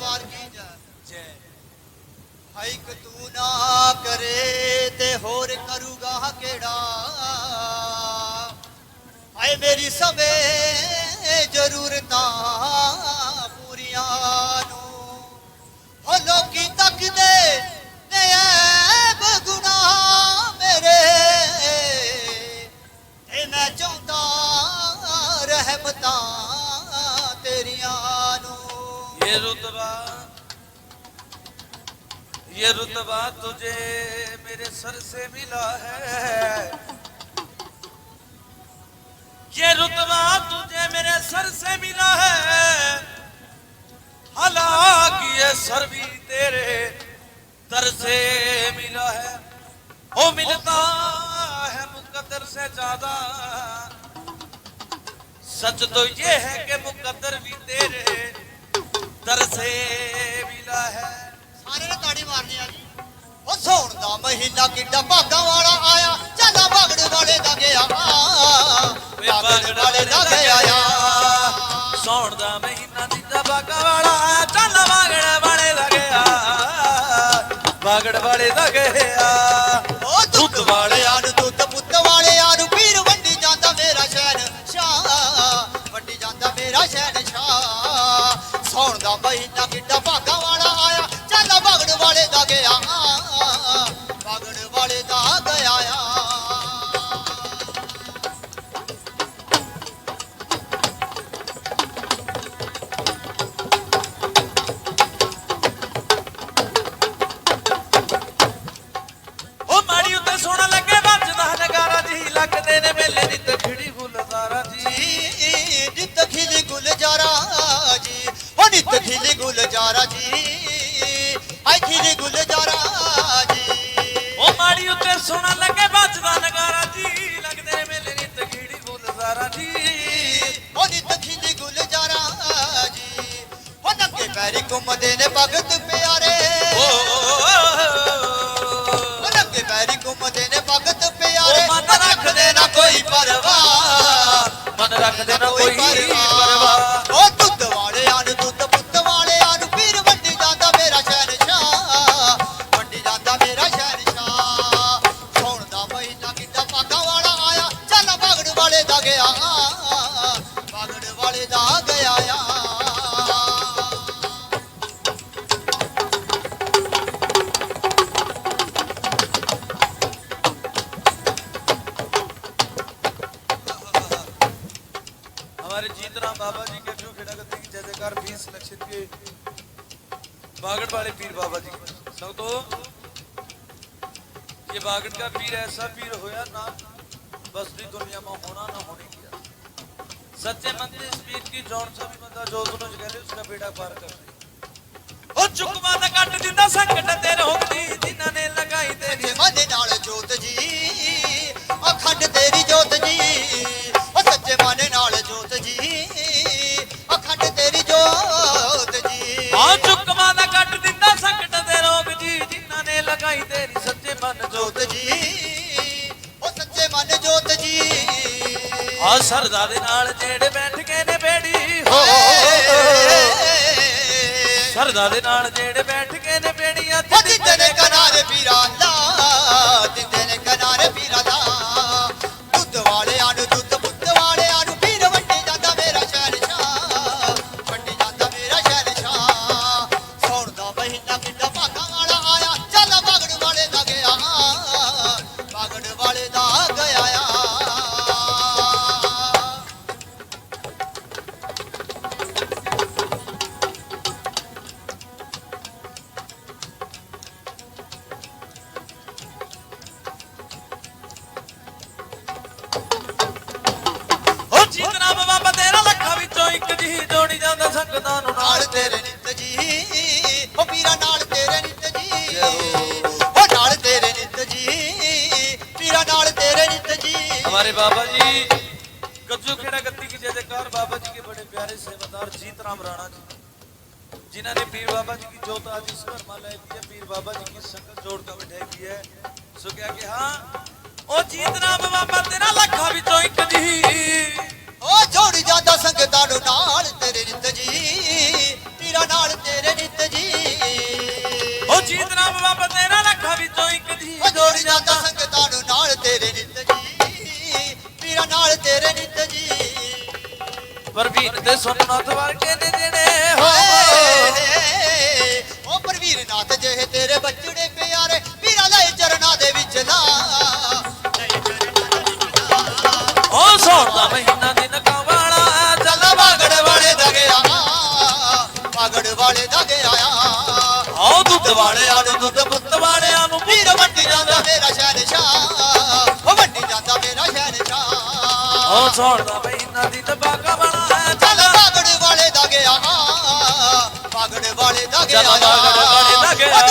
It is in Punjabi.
ਦਰਬਾਰ ਕੀ ਜਾ ਜੈ? ਹਾਈ ਕਿ ਤੂੰ ਨਾ ਕਰੇ ਤੇ ਹੋਰ ਕਰੂਗਾ ਕਿਹੜਾ? ਹਾਏ ਮੇਰੀ ਸਵੇ ये रुतबा ये रुतबा तुझे मेरे सर से मिला है। ये रुतबा तुझे मेरे सर से मिला है। हालाँकि ये सर भी तेरे दर से मिला है। ओ, मिलता है मुकद्दर से ज़्यादा। सच तो ये है कि मुकद्दर भी ਦਾ ਮਹੀਨਾ ਕਿੱਡਾ ਭਾਗਾਂ ਵਾਲਾ ਆਇਆ। ਚੱਲਾ ਬਾਗੜ ਵਾਲੇ ਦਾ ਗਿਆ। ਵੇ ਬਾਗੜ ਵਾਲੇ ਦਾ ਗਿਆ। ਸੌਣ ਦਾ ਮਹੀਨਾ ਜਿੱਦਾ ਬਾਗਾ ਵਾਲਾ ਆਇਆ, ਚੱਲ ਬਾਗੜ ਵਾਲੇ ਦਾ ਗਿਆ। ਬਾਗੜ ਵਾਲੇ ਦਾ ਗਿਆ। ਗੁਲਜ਼ਾਰਾ ਜੀ। ਆਈ ਖਿਲ ਗੁਲਜ਼ਾਰਾ ਜੀ। ਉਹ ਮਾੜੀ ਉੱਤੇ ਸੋਹਣਾ ਲੱਗੇ ਵੱਜਦਾ ਨਗਾਰਾ ਜੀ। ਲੱਗਦੇ ਮੇਲੇ ਦੀ ਤਖੜੀ ਗੁਲਜ਼ਾਰਾ ਜੀ। ਹੋ ਨਿਤ ਖਿਲ ਗੁਲਜ਼ਾਰਾ ਜੀ। ਹੋ ਨੰਗੇ ਪੈਰੀ ਘੁੰਮਦੇ ਨੇ ਭਗਤ ਪਿਆਰੇ। ਓ ਹੋ ਨੰਗੇ ਪੈਰੀ ਘੁੰਮਦੇ ਨੇ ਭਗਤ ਪਿਆਰੇ। ਉਹ ਮਨ ਰੱਖਦੇ ਨਾ ਕੋਈ ਪਰਵਾਹ। ਮਨ ਰੱਖਦੇ ਨਾ ਕੋਈ ਪਰਵਾਹ। हमारे जीतराम बाबा जी के जो खेड़ागति की जय जयकार वीर सुलक्षित के बागड़ वाले पीर बाबा जी सब तो ये बागड़ का पीर ऐसा पीर होया ना बस दी दुनिया में होना ना होने किया सच्चे मंदिर इस पीर की जौन सा भी बंदा जो दोनों जगह उसका बेड़ा पार कर दे ओ चुकवा ना कट दिंदा संकट तेरे होंदी जिन्हां ने लगाई तेरी मजे नाल जोत जी ओ खंड तेरी जोत जी ਮਨ ਨਾਲ ਜੋਤ ਜੀ। ਅਖੰਡ ਤੇਰੀ ਜੋਤ ਜੀ। ਆ ਚੁੱਕਵਾ ਦਾ ਕੱਟ ਦਿੰਦਾ ਸੰਕਟ ਤੇ ਰੋਗ ਜੀ ਜਿਨ੍ਹਾਂ ਨੇ ਲਗਾਈ ਤੇਰੀ ਸੱਚੇ ਮਨ ਜੋਤ ਜੀ। ਉਹ ਸੱਚੇ ਮਨ ਜੋਤ ਜੀ। ਆ ਸਰਦਾ ਦੇ ਨਾਲ ਜਿਹੜੇ ਬੈਠ ਕੇ ਨੇ ਬੇੜੀ ਹੋ ਸਰਦਾ ਦੇ ਨਾਲ ਜਿਹੜੇ ਬੈਠ ਕੇ ਨੇ ਬੇੜੀਆਂ ਉਹ ਦਿੰਦੇ ਇੱਕ ਜੀ ਜੋੜੀ ਜਾਂਦਾ ਸੰਗਤਾਂ ਨੂੰ ਨਾਲ ਨਾਲ ਤੇਰੇ ਨਿੱਤ ਜੀ ਉਹ ਪੀਰਾ ਨਾਲ ਤੇਰੇ ਨਿੱਤ ਜੀ ਉਹ ਨਾਲ ਤੇਰੇ ਨਿੱਤ ਜੀ ਪੀਰਾ ਨਾਲ ਤੇਰੇ ਨਿੱਤ ਜੀ हमारे बाबा जी गज्जू खेड़ा गत्ती की जयकार बाबा जी के बड़े प्यारे सेवादार जीत राम राणा जी जिन्होंने पीर बाबा जी की जोत आज इस घर माला की है पीर बाबा जी की संगत जोड़ कर बैठाई की है सो क्या कि हाँ ओ जीत राम बाबा तेरा लखा विचों एक जी ਓ ਜੋੜੀ ਜਾਂਦਾ ਸੰਗਤਾਂ ਨੂੰ ਨਾਲ ਤੇਰੇ ਨਿੱਤ ਜੀ ਪੀਰਾ ਨਾਲ ਤੇਰੇ ਨਿੱਤ ਜੀ। ਓ ਜੀਤ ਨਾਮ ਬਾਬਾ ਤੇਰਾ ਲੱਖਾਂ ਵਿੱਚੋਂ ਇੱਕ ਜੀ ਓ ਜੋੜੀ ਜਾਂਦਾ ਸੰਗਤਾਂ ਨੂੰ ਨਾਲ ਤੇਰੇ ਨਿੱਤ ਜੀ ਪੀਰਾ ਨਾਲ ਤੇਰੇ ਨਿੱਤ ਜੀ। ਪਰਵੀਰ ਤੇ ਸੁਨਨਾਥ ਵਰਗੇ ਦੇ ਜਿਹੜੇ ਹੋ। ਓ ਪਰਵੀਰ ਨਾਥ ਜਿਹੇ ਤੇਰੇ ਬੱਚੇ ਵਾਲਿਆਂ ਨੂੰ ਦੁੱਧ ਪੁੱਤ ਵਾਲਿਆਂ ਨੂੰ ਵੀਰ ਵੰਡੀ ਜਾਂਦਾ। ਮੇਰਾ ਸ਼ਹਿਨਸ਼ਾਹ ਉਹ ਵੰਡੀ ਜਾਂਦਾ ਮੇਰਾ ਸ਼ਹਿਨਸ਼ਾਹ। ਉਹ ਸੌਣ ਦਾ ਮਹੀਨਾ ਦਿਨ ਬਾਗਾ ਵਾਲਾ ਚੱਲ ਚੱਲ ਪਾਗੜ ਵਾਲੇ ਦਾ ਗਿਆ ਪਾਗੜ ਵਾਲੇ ਦਾ ਗਿਆ ਬਾਗੜ ਵਾਲੇ ਦਾ ਗਿਆ।